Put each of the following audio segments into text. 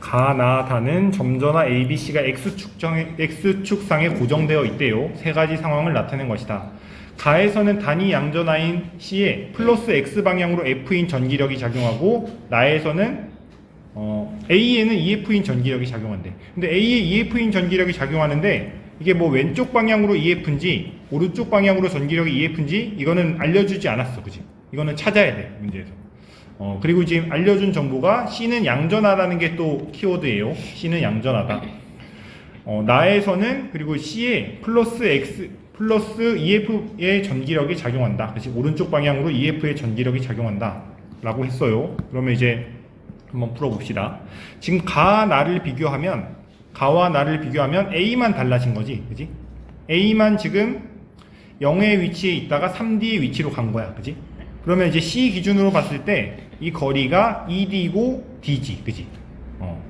가나다는 점전화 ABC가 X축정에, X축 상에 고정되어 있대요. 세 가지 상황을 나타낸 것이다. 가에서는 단위 양전하인 C에 플러스 X 방향으로 F인 전기력이 작용하고 나에서는 어, A에는 EF인 전기력이 작용한대. 근데 A에 EF인 전기력이 작용하는데 이게 뭐 왼쪽 방향으로 EF인지 오른쪽 방향으로 전기력이 EF인지 이거는 알려주지 않았어, 그지? 이거는 찾아야 돼 문제에서. 어, 그리고 지금 알려준 정보가 C는 양전하다는 게 또 키워드예요. C는 양전하다. 어, 나에서는 그리고 C에 플러스 X 플러스 EF의 전기력이 작용한다. 그치? 오른쪽 방향으로 EF의 전기력이 작용한다. 라고 했어요. 그러면 이제 한번 풀어봅시다. 지금 가 나를 비교하면 가와 나를 비교하면 A만 달라진 거지. 그지? A만 지금 0의 위치에 있다가 3D의 위치로 간 거야. 그지? 그러면 이제 C 기준으로 봤을 때 이 거리가 ED고 D지. 그지? 어.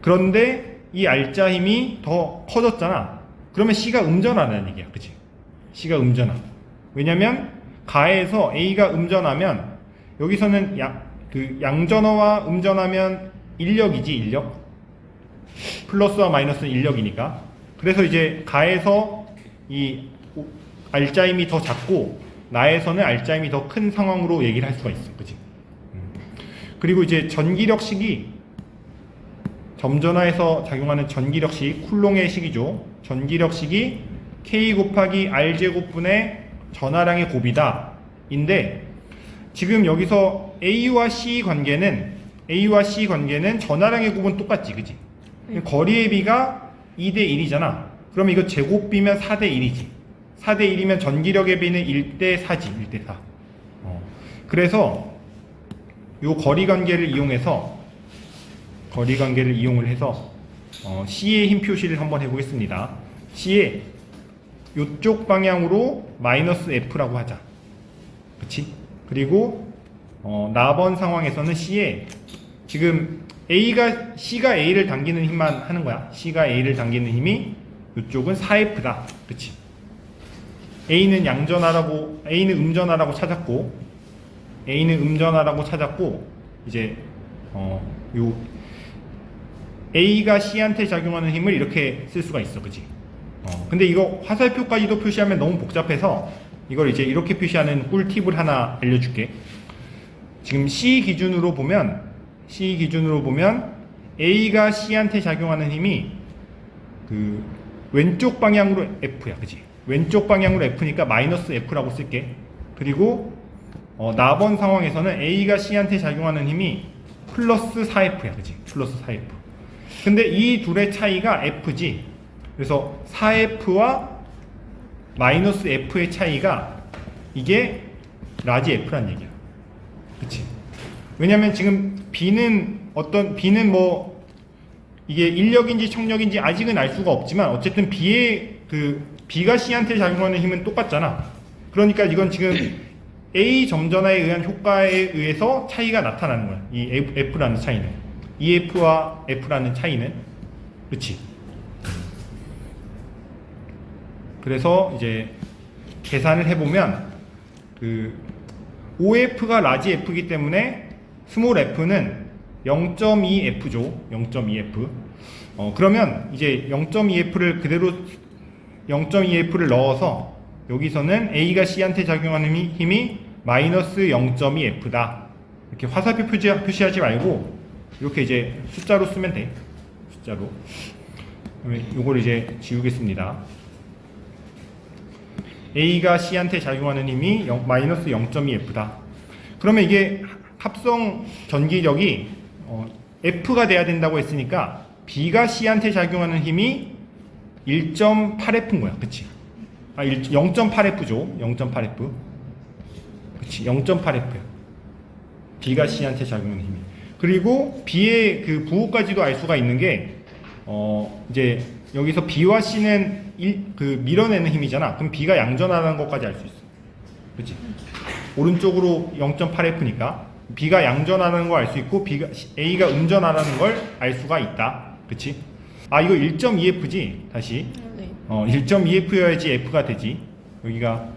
그런데 이 알짜 힘이 더 커졌잖아. 그러면 C가 음전하다는 얘기야. 그치? C가 음전하. 왜냐면 가에서 A가 음전하면 여기서는 양, 그 양전어와 음전하면 인력이지, 인력. 플러스와 마이너스는 인력이니까. 그래서 이제 가에서 이 오- 알짜 힘이 더 작고 나에서는 알짜 힘이 더 큰 상황으로 얘기를 할 수가 있어. 그치? 음. 그리고 이제 전기력식이 점전화에서 작용하는 전기력식 쿨롱의 식이죠. 전기력식이 K 곱하기 R 제곱분의 전하량의 곱이다. 인데 지금 여기서 A와 C 관계는 A와 C 관계는 전하량의 곱은 똑같지, 그지? 거리의 비가 2대 1이잖아. 그럼 이거 제곱비면 4대 1이지. 4대 1이면 전기력의 비는 1대 4지, 1대 4. 어. 그래서 요 거리 관계를 이용해서 거리 관계를 이용을 해서 어, C의 힘 표시를 한번 해보겠습니다. C의 이쪽 방향으로 마이너스 F라고 하자. 그치? 그리고 어, 나번 상황에서는 C에 지금 A가 C가 A를 당기는 힘만 하는 거야. C가 A를 당기는 힘이 이쪽은 4F다. 그치? A는 양전하라고 A는 음전하라고 찾았고 A는 음전하라고 찾았고 이제 어요 A가 C한테 작용하는 힘을 이렇게 쓸 수가 있어, 그지? 어, 근데 이거 화살표까지도 표시하면 너무 복잡해서 이걸 이제 이렇게 표시하는 꿀팁을 하나 알려줄게. 지금 C 기준으로 보면 C 기준으로 보면 A가 C한테 작용하는 힘이 그 왼쪽 방향으로 F야, 그지? 왼쪽 방향으로 F니까 마이너스 F라고 쓸게. 그리고 어, 나번 상황에서는 A가 C한테 작용하는 힘이 플러스 4F야, 그지? 플러스 4F. 근데 이 둘의 차이가 F지. 그래서 4F와 마이너스 F의 차이가 이게 라지 F란 얘기야. 그치? 왜냐면 지금 B는 어떤, B는 뭐, 이게 인력인지 청력인지 아직은 알 수가 없지만 어쨌든 B의 그, B가 C한테 작용하는 힘은 똑같잖아. 그러니까 이건 지금 A 점전화에 의한 효과에 의해서 차이가 나타나는 거야. 이 F- F라는 차이는. EF와 F라는 차이는. 그치? 그래서 이제 계산을 해보면 그 OF가 라지 F이기 때문에 스몰 F는 0.2F죠. 0.2F. 어, 그러면 이제 0.2F를 그대로 0.2F를 넣어서 여기서는 A가 C한테 작용하는 힘이, 마이너스 0.2F다. 이렇게 화살표 표시, 표시하지 말고 이렇게 이제 숫자로 쓰면 돼. 숫자로. 요걸 이제 지우겠습니다. A가 C한테 작용하는 힘이 0, 마이너스 0.2F다. 그러면 이게 합성 전기력이 어, F가 돼야 된다고 했으니까 B가 C한테 작용하는 힘이 1.8F인 거야. 그치? 아, 0.8F죠. 0.8F. 그치? 0.8F야. B가 C한테 작용하는 힘이. 그리고 B의 그 부호까지도 알 수가 있는 게, 어, 이제 여기서 B와 C는 일, 그 밀어내는 힘이잖아. 그럼 B가 양전하는 것까지 알 수 있어. 그치? 오른쪽으로 0.8F니까 B가 양전하는 거알수 있고 B가 A가 음전하는 걸 알 수가 있다. 그치? 아 이거 1.2F지 다시 네. 어 1.2F여야지 F가 되지 여기가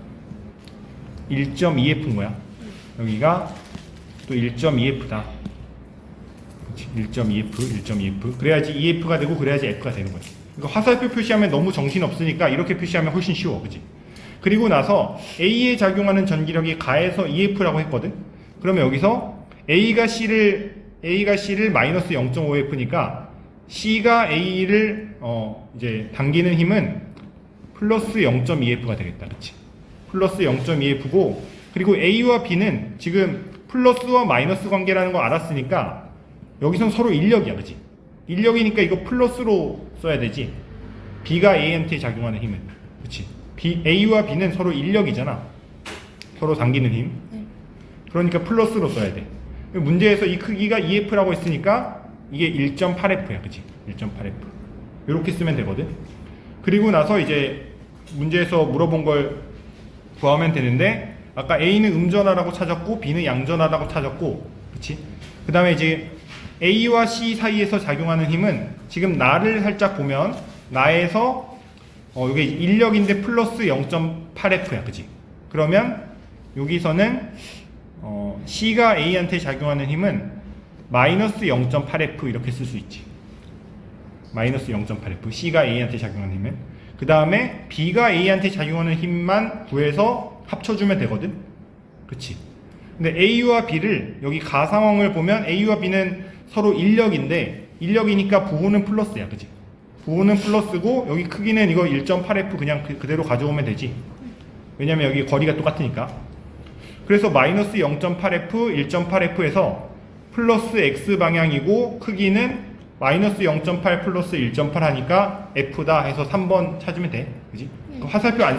1.2F인 거야 여기가 또 1.2F다 1.2f, 1.2f. 그래야지 EF가 되고 그래야지 F가 되는 거지. 그러니까 화살표 표시하면 너무 정신 없으니까 이렇게 표시하면 훨씬 쉬워, 그지? 그리고 나서 A에 작용하는 전기력이 가해서 EF라고 했거든. 그러면 여기서 A가 C를 A가 C를 마이너스 0.5F니까 C가 A를 어 이제 당기는 힘은 플러스 0.2F가 되겠다, 그렇지? 플러스 0.2F고 그리고 A와 B는 지금 플러스와 마이너스 관계라는 거 알았으니까 여기선 서로 인력이야, 그렇지? 인력이니까 이거 플러스로 써야 되지. B가 A한테 작용하는 힘은, 그렇지? B, A와 B는 서로 인력이잖아. 서로 당기는 힘. 네. 그러니까 플러스로 써야 돼. 문제에서 이 크기가 2F라고 했으니까 이게 1.8F야, 그치? 1.8F. 이렇게 쓰면 되거든. 그리고 나서 이제 문제에서 물어본 걸 구하면 되는데 아까 A는 음전하라고 찾았고 B는 양전하라고 찾았고, 그치? 그 다음에 이제 A와 C 사이에서 작용하는 힘은 지금 나를 살짝 보면 나에서 어, 이게 인력인데 플러스 0.8F야, 그치? 그러면 여기서는 어, C가 A한테 작용하는 힘은 마이너스 0.8F 이렇게 쓸 수 있지. 마이너스 0.8F. C가 A한테 작용하는 힘은. 그 다음에 B가 A한테 작용하는 힘만 구해서 합쳐주면 되거든. 그치? 근데 A와 B를 여기 가 상황을 보면 A와 B는 서로 인력인데 인력이니까 부호는 플러스야. 그치? 부호는 플러스고 여기 크기는 이거 1.8F 그냥 그, 그대로 가져오면 되지. 왜냐면 여기 거리가 똑같으니까. 그래서 마이너스 0.8F, 1.8F에서 플러스 X 방향이고 크기는 마이너스 0.8 플러스 1.8 하니까 F다 해서 3번 찾으면 돼. 그지? 그 화살표 안